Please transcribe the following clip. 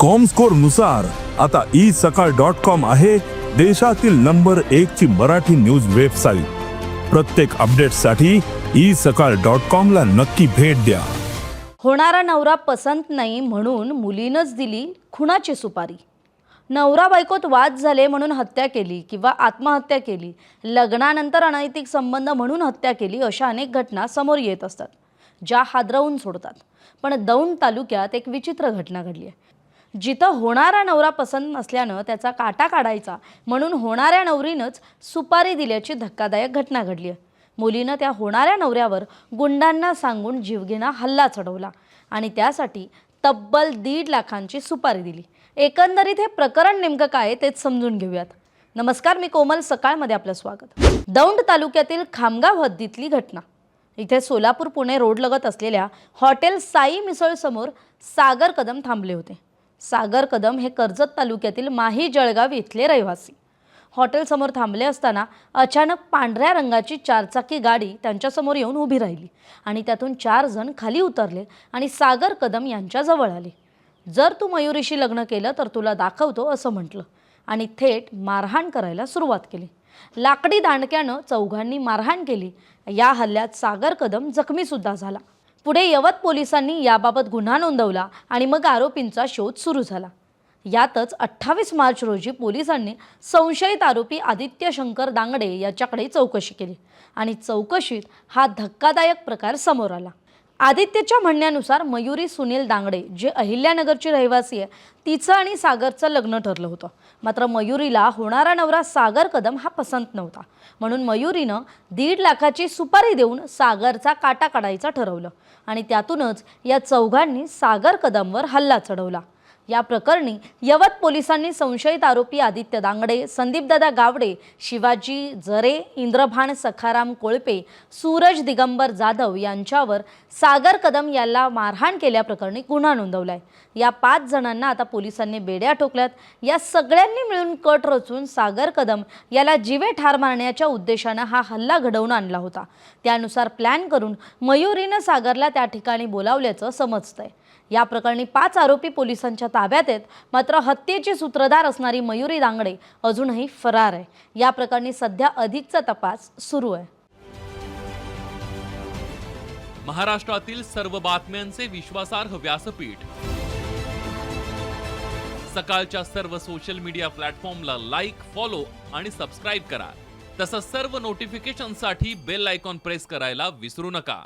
कॉमस्कोरनुसार आता ई सकाळ dot com आहे देशातील नंबर एक ची मराठी न्यूज वेबसाईट प्रत्येक अपडेटसाठी ई सकाळ डॉट कॉम ला नक्की भेट द्या. होणारा नवरा पसंत नाही म्हणून मुलीनंच दिली खुणाची सुपारी. नवरा बायकोत वाद झाले म्हणून हत्या केली किंवा आत्महत्या केली लग्नानंतर अनैतिक संबंध म्हणून हत्या केली अशा अनेक घटना समोर येत असतात ज्या हादरवून सोडतात. पण दौंड तालुक्यात एक विचित्र घटना घडली आहे. जिथं होणारा नवरा पसंत नसल्यानं त्याचा काटा काढायचा म्हणून होणाऱ्या नवरीनंच सुपारी दिल्याची धक्कादायक घटना घडली. आहे मुलीनं त्या होणाऱ्या नवऱ्यावर गुंडांना सांगून जीवघेणा हल्ला चढवला आणि त्यासाठी तब्बल दीड लाखांची सुपारी दिली. एकंदरीत हे प्रकरण नेमकं काय आहे तेच समजून घेऊयात. नमस्कार मी कोमल. सकाळमध्ये आपलं स्वागत. दौंड तालुक्यातील खामगाव हद्दीतली घटना. इथे सोलापूर पुणे रोड लगत असलेल्या हॉटेल साई मिसळसमोर सागर कदम थांबले होते. सागर कदम हे कर्जत तालुक्यातील माही जळगाव इथले रहिवासी. हॉटेलसमोर थांबले असताना अचानक पांढऱ्या रंगाची चारचाकी गाडी त्यांच्यासमोर येऊन उभी राहिली आणि त्यातून चार जण खाली उतरले आणि सागर कदम यांच्याजवळ आले. जर तू मयुरीशी लग्न केलं तर तुला दाखवतो असं म्हटलं आणि थेट मारहाण करायला सुरुवात केली. लाकडी दांडक्यानं चौघांनी मारहाण केली. या हल्ल्यात सागर कदम जखमीसुद्धा झाला. पुढे यवत पोलिसांनी याबाबत गुन्हा नोंदवला आणि मग आरोपींचा शोध सुरू झाला. यातच अठ्ठावीस मार्च रोजी पोलिसांनी संशयित आरोपी आदित्य शंकर दांगडे याच्याकडे चौकशी केली आणि चौकशीत हा धक्कादायक प्रकार समोर आला. आदित्यच्या म्हणण्यानुसार मयुरी सुनील दांगडे जे अहिल्यानगरची रहिवासी आहे तिचं आणि सागरचं लग्न ठरलं होतं. मात्र मयुरीला होणारा नवरा सागर कदम हा पसंत नव्हता. म्हणून मयुरीनं दीड लाखाची सुपारी देऊन सागरचा काटा काढायचा ठरवलं आणि त्यातूनच या चौघांनी सागर कदमवर हल्ला चढवला. या प्रकरणी यवत पोलिसांनी संशयित आरोपी आदित्य दांगडे संदीपदादा गावडे शिवाजी जरे इंद्रभान सखाराम कोळपे सूरज दिगंबर जाधव यांच्यावर सागर कदम याला मारहाण केल्याप्रकरणी गुन्हा नोंदवलाय. या पाच जणांना आता पोलिसांनी बेड्या ठोकल्यात. या सगळ्यांनी मिळून कट रचून सागर कदम याला जीवे ठार मारण्याच्या उद्देशानं हा हल्ला घडवून आणला होता. त्यानुसार प्लॅन करून मयुरीनं सागरला त्या ठिकाणी बोलावल्याचं समजतंय. या प्रकरणी पाच आरोपी पोलिसांच्या ताब्यात आहेत. मात्र हत्येची सूत्रधार असणारी मयुरी दांगडे अजूनही फरार आहे. या प्रकरणी सध्या अधिकचा तपास सुरू आहे. महाराष्ट्रातील सर्व बातम्यांचे विश्वासार्ह व्यासपीठ. सकाळच्या सर्व सोशल मीडिया प्लॅटफॉर्मला लाईक फॉलो आणि सबस्क्राईब करा. तसंच सर्व नोटिफिकेशनसाठी बेल आयकॉन प्रेस करायला विसरू नका.